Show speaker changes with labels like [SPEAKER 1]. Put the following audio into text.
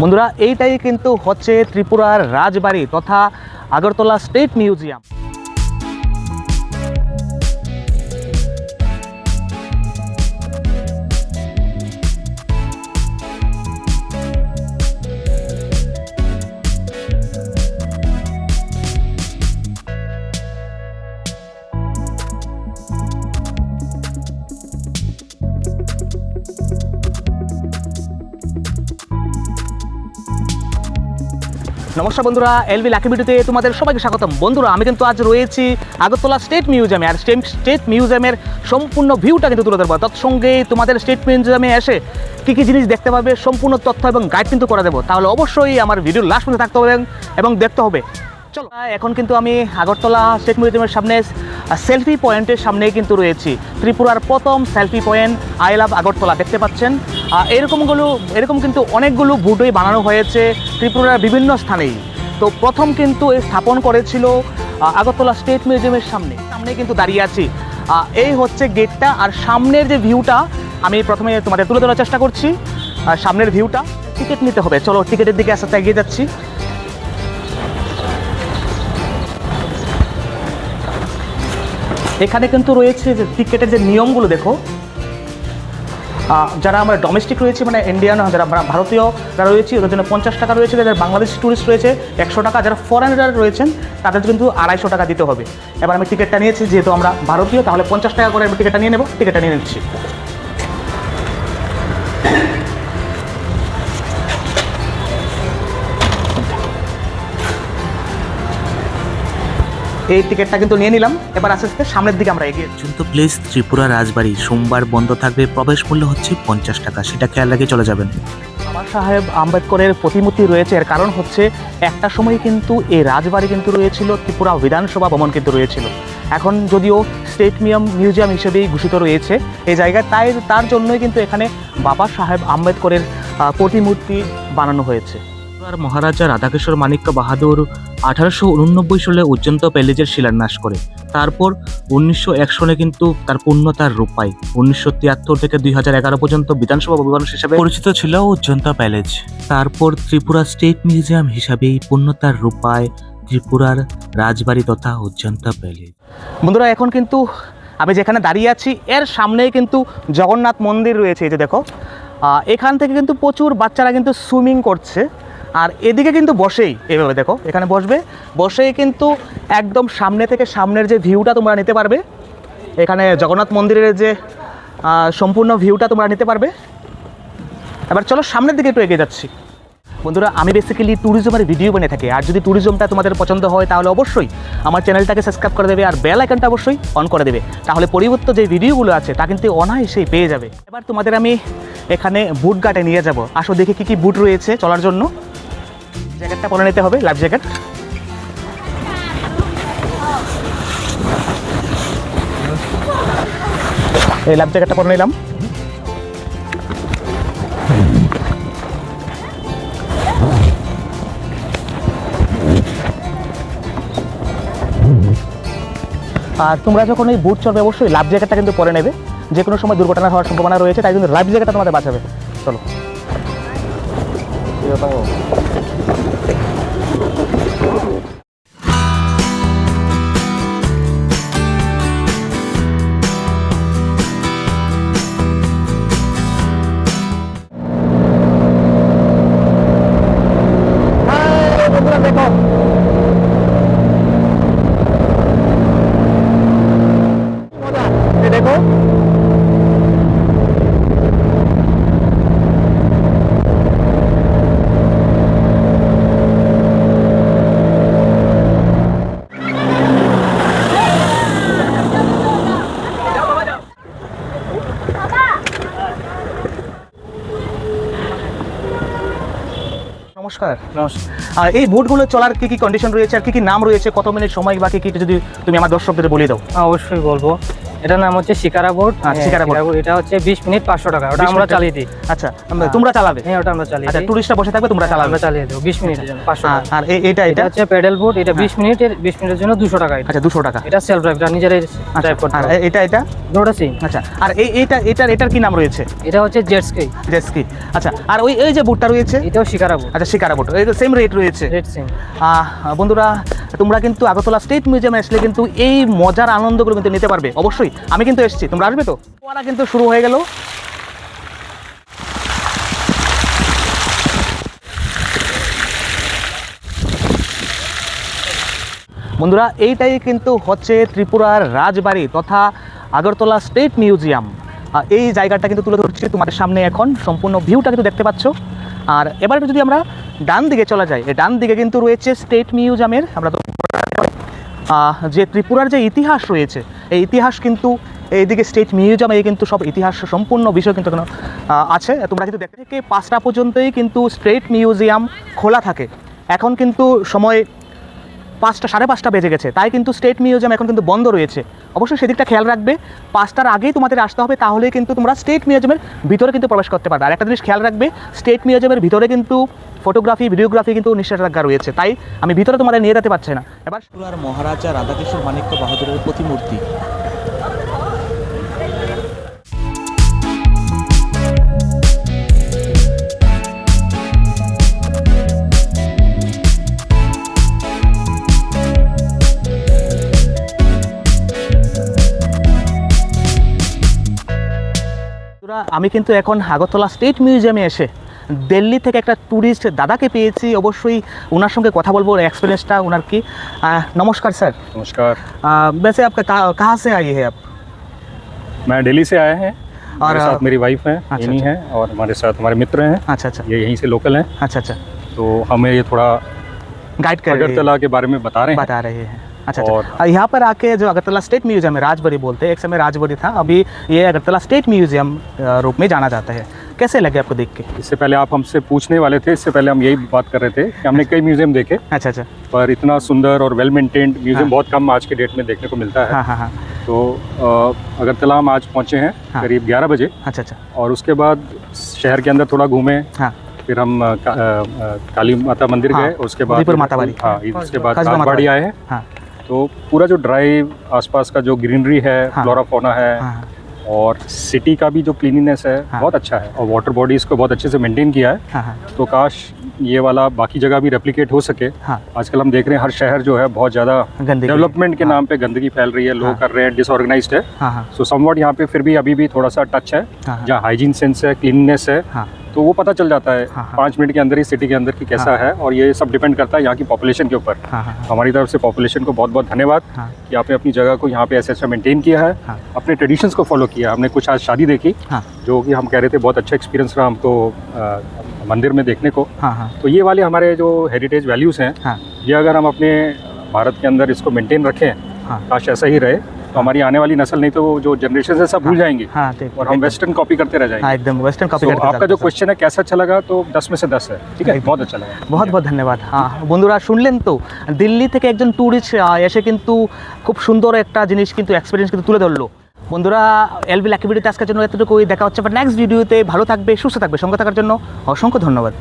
[SPEAKER 1] বন্ধুরা এইটাই কিন্তু হচ্ছে ত্রিপুরার রাজবাড়ি তথা আগরতলা স্টেট মিউজিয়াম। নমস্কার বন্ধুরা, এলবি লাকি ভিডিওতে তোমাদের সবাইকে স্বাগতম। বন্ধুরা, আমি কিন্তু আজ রয়েছি আগরতলা স্টেট মিউজিয়ামে, আর স্টেট মিউজিয়ামের সম্পূর্ণ ভিউটা কিন্তু তুলে ধরবো। তৎসঙ্গে তোমাদের স্টেট মিউজিয়ামে এসে কী কী জিনিস দেখতে পাবে, সম্পূর্ণ তথ্য এবং গাইড কিন্তু করে দেবো। তাহলে অবশ্যই আমার ভিডিও লাস্ট পর্যন্ত থাকতে হবে এবং দেখতে হবে। চলো, এখন কিন্তু আমি আগরতলা স্টেট মিউজিয়ামের সামনে সেলফি পয়েন্টের সামনে কিন্তু রয়েছি। ত্রিপুরার প্রথম selfie point I love Agartala. দেখতে পাচ্ছেন? এরকমগুলো এরকম কিন্তু অনেকগুলো বুটই বানানো হয়েছে ত্রিপুরার বিভিন্ন স্থানেই। তো প্রথম কিন্তু স্থাপন করেছিল আগরতলা স্টেট মিউজিয়ামের সামনে। সামনে কিন্তু দাঁড়িয়ে আছি। এই হচ্ছে গেটটা আর সামনের যে ভিউটা, আমি প্রথমে তোমাদের তুলে ধরার চেষ্টা করছি। আর সামনের ভিউটা, টিকিট নিতে হবে। চলো, টিকিটের দিকে আস্তে এগিয়ে যাচ্ছি। এখানে কিন্তু রয়েছে যে টিকিটের যে নিয়মগুলো, দেখো। যারা আমরা ডোমেস্টিক রয়েছে মানে ইন্ডিয়ান যারা ভারতীয়, যারা রয়েছে, ওদের জন্য পঞ্চাশ টাকা রয়েছে। যারা বাংলাদেশি ট্যুরিস্ট রয়েছে, একশো টাকা। যারা ফরেনার রয়েছেন, তাদের কিন্তু আড়াইশো টাকা দিতে হবে। এবার আমি টিকিটটা নিয়েছি, যেহেতু আমরা ভারতীয়, তাহলে পঞ্চাশ টাকা করে আমি টিকিটটা নিয়ে নেব। টিকিটটা নিয়ে নিচ্ছি। এই টিকিটটা কিন্তু নিয়ে নিলাম। এবার আস্তে আস্তে সামনের দিকে আমরা এগিয়ে
[SPEAKER 2] পর্যন্ত প্লেস ত্রিপুরা রাজবাড়ি সোমবার বন্ধ থাকবে। প্রবেশ মূল্য হচ্ছে পঞ্চাশ টাকা। সেটা খেয়াল রেখে চলে যাবেন।
[SPEAKER 1] বাবা সাহেব আম্বেদকরের প্রতিমূর্তি রয়েছে। এর কারণ হচ্ছে একটা সময় কিন্তু এই রাজবাড়ি কিন্তু রয়েছিল ত্রিপুরা বিধানসভা ভবন কিন্তু রয়েছিল। এখন যদিও স্টেট মিয়াম মিউজিয়াম হিসেবেই ঘোষিত রয়েছে এই জায়গায় তাই তার জন্যই কিন্তু এখানে বাবা সাহেব আম্বেদকরের প্রতিমূর্তি বানানো হয়েছে।
[SPEAKER 2] ত্রিপুরার মহারাজা রাধাকিশোর মাণিক্য বাহাদুর আঠারোশো উননব্বই সালে উজ্জন্ত প্যালেজের শিলান্যাস করে। তারপর উনিশশো এক সনে কিন্তু তার পূর্ণতার রূপ পায়। উনিশশো তিয়াত্তর থেকে দুই হাজার এগারো পর্যন্ত বিধানসভা ভবন হিসেবে পরিচিত ছিল উজ্জন্ত প্যালেজ। তারপর ত্রিপুরা স্টেট মিউজিয়াম হিসাবেই পূর্ণতার রূপ পায় ত্রিপুরার রাজবাড়ি তথা উজ্জন্ত প্যালেজ।
[SPEAKER 1] বন্ধুরা, এখন কিন্তু আমি যেখানে দাঁড়িয়ে আছি, এর সামনেই কিন্তু জগন্নাথ মন্দির রয়েছে, এই যে দেখো। এখান থেকে কিন্তু প্রচুর বাচ্চারা কিন্তু সুইমিং করছে। আর এদিকে কিন্তু বসেই এভাবে দেখো, এখানে বসবে। বসেই কিন্তু একদম সামনে থেকে সামনের যে ভিউটা তোমরা নিতে পারবে, এখানে জগন্নাথ মন্দিরের যে সম্পূর্ণ ভিউটা তোমরা নিতে পারবে। এবার চলো সামনের দিকে একটু এগিয়ে যাচ্ছি। বন্ধুরা, আমি বেসিক্যালি ট্যুরিজমের ভিডিও বানিয়ে থাকি। আর যদি ট্যুরিজমটা তোমাদের পছন্দ হয়, তাহলে অবশ্যই আমার চ্যানেলটাকে সাবস্ক্রাইব করে দেবে আর বেল আইকনটা অবশ্যই অন করে দেবে। তাহলে পরিবর্তিত যে ভিডিওগুলো আছে, তা কিন্তু অনায়াসেই পেয়ে যাবে। এবার তোমাদের আমি এখানে বুট গাটে নিয়ে যাব। আসো দেখি কী কী বুট রয়েছে চলার জন্য। জ্যাকেটটা পরে নিতে হবে, লাইফ জ্যাকেট। এই লাইফ জ্যাকেটটা পরে নিলাম। আর তোমরা যখন এই বুট চলবে অবশ্যই লাভ জ্যাকেটটা কিন্তু পরে নেবে। যে কোনো সময় দুর্ঘটনা হওয়ার সম্ভাবনা রয়েছে, তাই জন্য লাইফ জ্যাকেটটা তোমাদের বাঁচাবে। চলো। Thank you. নমস্কার নমস্কার। এই ভোটগুলো চলার কি কি কন্ডিশন রয়েছে, আর কি কি নাম রয়েছে, কত মিনিট সময় বাকি, কি যদি তুমি আমার দর্শকদের বলে দাও।
[SPEAKER 3] অবশ্যই বলব। এটার নাম হচ্ছে শিকারা বোর্ড
[SPEAKER 1] আচ্ছা, শিকারা boat।
[SPEAKER 3] এটা হচ্ছে বিশ মিনিট পাঁচশো টাকা ওটা আমরা চালিয়ে দিই।
[SPEAKER 1] আচ্ছা তোমরা চালাবে?
[SPEAKER 3] হ্যাঁ ওটা আমরা চালিয়ে
[SPEAKER 1] আচ্ছা টুরিস্টরা বসে থাকবে তোমরা চালাবে।
[SPEAKER 3] আমরা চালিয়ে দেবো বিশ মিনিটের জন্য পাঁচশো
[SPEAKER 1] আর- এটা
[SPEAKER 3] এটা
[SPEAKER 1] এটা
[SPEAKER 3] হচ্ছে প্যাডেল বোর্ড এটা বিশ মিনিটের বিশ মিনিটের জন্য দুশো টাকা
[SPEAKER 1] আচ্ছা দুশো টাকা।
[SPEAKER 3] এটা সেলফ ড্রাইভ এটা নিজেরাই
[SPEAKER 1] আচ্ছা,
[SPEAKER 3] ড্রাইভ করতে
[SPEAKER 1] আর এটা এটা?
[SPEAKER 3] দুটো সিম
[SPEAKER 1] আচ্ছা আর এই এইটা এটার এটার কি নাম রয়েছে?
[SPEAKER 3] এটা হচ্ছে জেটস্কি
[SPEAKER 1] জেসকি আচ্ছা আর ওই এই যে বুটটা রয়েছে?
[SPEAKER 3] এটাও শিকারা বোট
[SPEAKER 1] আচ্ছা শিকারা বুট সেম রেট রয়েছে।
[SPEAKER 3] রেড সিম
[SPEAKER 1] বন্ধুরা তোমরা কিন্তু আগরতলা স্টেট মিউজিয়ামে আসলে কিন্তু এই মজার আনন্দগুলো কিন্তু নিতে পারবে। অবশ্যই, আমি কিন্তু এসেছি। তোমরা আসবে তো? ওরা কিন্তু শুরু হয়ে গেল। বন্ধুরা, এইটাই কিন্তু হচ্ছে ত্রিপুরার রাজবাড়ি তথা আগরতলা স্টেট মিউজিয়াম এই জায়গাটা কিন্তু তুলে ধরছি তোমাদের সামনে এখন। সম্পূর্ণ ভিউটা কিন্তু দেখতে পাচ্ছ। আর এবার যদি আমরা ডান দিকে চলা যায়। এই ডান দিকে কিন্তু রয়েছে স্টেট মিউজিয়ামের আমরা তো যে ত্রিপুরার যে ইতিহাস রয়েছে, এই ইতিহাস কিন্তু এইদিকে স্টেট মিউজিয়াম এই কিন্তু সব ইতিহাস সম্পূর্ণ বিষয় কিন্তু আছে। তোমরা কিন্তু দেখতে পাঁচটা পর্যন্তই কিন্তু স্টেট মিউজিয়াম খোলা থাকে। এখন কিন্তু সময় পাঁচটা, সাড়ে পাঁচটা বেজে গেছে। তাই কিন্তু স্টেট মিউজিয়াম এখন কিন্তু বন্ধ রয়েছে। অবশ্যই সেদিকটা খেয়াল রাখবে। পাঁচটার আগেই তোমাদের আসতে হবে তাহলে কিন্তু তোমরা স্টেট মিউজিয়ামের ভিতরে কিন্তু প্রবেশ করতে পারবে। আর একটা জিনিস খেয়াল রাখবে স্টেট মিউজিয়ামের ভিতরে কিন্তু ফটোগ্রাফি ভিডিওগ্রাফি কিন্তু নিষেধাজ্ঞা রয়েছে। তাই আমি ভিতরে তোমাদের নিয়ে যেতে পারছি না। এবার
[SPEAKER 2] মহারাজা রাধাকৃষ্ণ মানিক্য বাহাদুরের প্রতিমূর্তি।
[SPEAKER 1] বন্ধুরা, আমি কিন্তু এখন আগরতলা স্টেট মিউজিয়ামে এসে দিল্লি থেকে একটা ট্যুরিস্ট দাদাকে পেয়েছি অবশ্যই ওনার সঙ্গে কথা বলবো এক্সপিরিয়েন্সটা ওনার কি আহ, নমস্কার স্যার
[SPEAKER 4] नमस्कार
[SPEAKER 1] আহ, वैसे आपका कहाँ कहाँ से आई है आप
[SPEAKER 4] मैं दिल्ली से आए हैं
[SPEAKER 1] और,
[SPEAKER 4] मेरे साथ मेरी वाइफ है
[SPEAKER 1] अच्छा,
[SPEAKER 4] इन्हीं
[SPEAKER 1] अच्छा।
[SPEAKER 4] हैं और हमारे साथ हमारे मित्र हैं
[SPEAKER 1] अच्छा अच्छा
[SPEAKER 4] ये यहीं से लोकल हैं
[SPEAKER 1] अच्छा अच्छा
[SPEAKER 4] तो हमें ये थोड़ा
[SPEAKER 1] गाइड कर रहे हैं
[SPEAKER 4] अगरतला के बारे में बता रहे हैं
[SPEAKER 1] बता रहे हैं अच्छा अच्छा।
[SPEAKER 4] और-
[SPEAKER 1] यहाँ पर आके जो अगरतला स्टेट म्यूज़ियम है राजबरी बोलते हैं। एक समय राजबरी था अभी ये अगरतला स्टेट म्यूज़ियम रूप में जाना जाता है। कैसे लगे आपको देख के?
[SPEAKER 4] इससे पहले आप हमसे पूछने वाले थे इससे पहले हम यही बात कर रहे थे कि हमने कई म्यूज़ियम देखे।
[SPEAKER 1] अच्छा अच्छा।
[SPEAKER 4] पर इतना सुंदर और वेल मेंटेन्ड म्यूज़ियम
[SPEAKER 1] हाँ।
[SPEAKER 4] बहुत कम आज के डेट में देखने को मिलता है।
[SPEAKER 1] हाँ हाँ हाँ।
[SPEAKER 4] तो अगरतला हम आज पहुँचे हैं
[SPEAKER 1] हाँ।
[SPEAKER 4] करीब ग्यारह बजे।
[SPEAKER 1] अच्छा अच्छा।
[SPEAKER 4] और उसके बाद शहर के अंदर थोड़ा घूमे।
[SPEAKER 1] हाँ।
[SPEAKER 4] फिर हम का, अ, काली माता मंदिर
[SPEAKER 1] हाँ,
[SPEAKER 4] गए। उसके बाद
[SPEAKER 1] माता।
[SPEAKER 4] हाँ उसके बाद। आए। हैं
[SPEAKER 1] हाँ।
[SPEAKER 4] तो पूरा जो ड्राइव आसपास का जो ग्रीनरी है
[SPEAKER 1] हाँ।
[SPEAKER 4] फ्लोरा फोना है
[SPEAKER 1] हाँ।
[SPEAKER 4] और सिटी का भी जो क्लीनिनेस है
[SPEAKER 1] हाँ।
[SPEAKER 4] बहुत अच्छा है और वाटर बॉडीज को बहुत अच्छे से मेंटेन किया है।
[SPEAKER 1] हाँ हाँ।
[SPEAKER 4] तो काश ये वाला बाकी जगह भी रेप्लिकेट हो सके।
[SPEAKER 1] हाँ।
[SPEAKER 4] आजकल हम देख रहे हैं हर शहर जो है बहुत ज़्यादा डेवलपमेंट के
[SPEAKER 1] हाँ।
[SPEAKER 4] नाम पे गंदगी फैल रही है लोग
[SPEAKER 1] हाँ।
[SPEAKER 4] कर रहे हैं डिसऑर्गेनाइज है।
[SPEAKER 1] हाँ हाँ।
[SPEAKER 4] सो समवॉट यहाँ पे फिर भी अभी भी थोड़ा सा टच है
[SPEAKER 1] हाँ हाँ।
[SPEAKER 4] जहाँ हाइजीन सेंस है क्लीननेस है।
[SPEAKER 1] हाँ।
[SPEAKER 4] तो वो पता चल जाता है
[SPEAKER 1] हाँ, हाँ।
[SPEAKER 4] पाँच मिनट के अंदर ही सिटी के अंदर की कैसा
[SPEAKER 1] हाँ।
[SPEAKER 4] है और ये सब डिपेंड करता है यहाँ की पॉपुलेशन के ऊपर।
[SPEAKER 1] हाँ हाँ
[SPEAKER 4] हमारी तरफ़ से पॉपुलेशन को बहुत बहुत धन्यवाद
[SPEAKER 1] हाँ।
[SPEAKER 4] कि आपने अपनी जगह को यहाँ पे ऐसे अच्छा मेंटेन किया है
[SPEAKER 1] हाँ।
[SPEAKER 4] अपने ट्रेडिशंस को फॉलो किया हमने कुछ आज शादी देखी
[SPEAKER 1] हाँ।
[SPEAKER 4] जो कि हम कह रहे थे बहुत अच्छा एक्सपीरियंस रहा हमको मंदिर में देखने को।
[SPEAKER 1] हाँ हाँ।
[SPEAKER 4] तो ये वाले हमारे जो हेरिटेज वैल्यूज़ हैं
[SPEAKER 1] हाँ।
[SPEAKER 4] ये अगर हम अपने भारत के अंदर इसको मेंटेन रखें
[SPEAKER 1] हाँ।
[SPEAKER 4] काश ऐसा ही रहे तो हमारी आने वाली नस्ल नहीं तो वो जो जनरेशन है सब भूल जाएंगी
[SPEAKER 1] हाँ ठीक
[SPEAKER 4] और हम वेस्टर्न कॉपी करते रह
[SPEAKER 1] हाँ
[SPEAKER 4] जाएंगे
[SPEAKER 1] एकदम वेस्टर्न कॉपी
[SPEAKER 4] तो
[SPEAKER 1] करके
[SPEAKER 4] आपका जो
[SPEAKER 1] जाते हैं।
[SPEAKER 4] क्वेश्चन है कैसा अच्छा लगा तो दस में से दस है ठीक है बहुत अच्छा लगा
[SPEAKER 1] বহুত বহুত ধন্যবাদ হ্যাঁ বন্ধুরা শুনলেন তো দিল্লি থেকে একজন ট্যুরিস্ট এসে কিন্তু খুব সুন্দর একটা জিনিস কিন্তু এক্সপিরিয়েন্স কিন্তু তুলে ধরলো বন্ধুরা এলবি লাকি ভিডিওতে আজকের জন্য এতটুকুই দেখা হচ্ছে নেক্সট ভিডিওতে ভালো থাকবে সুস্থ থাকবে সঙ্গে থাকার জন্য অসংখ্য ধন্যবাদ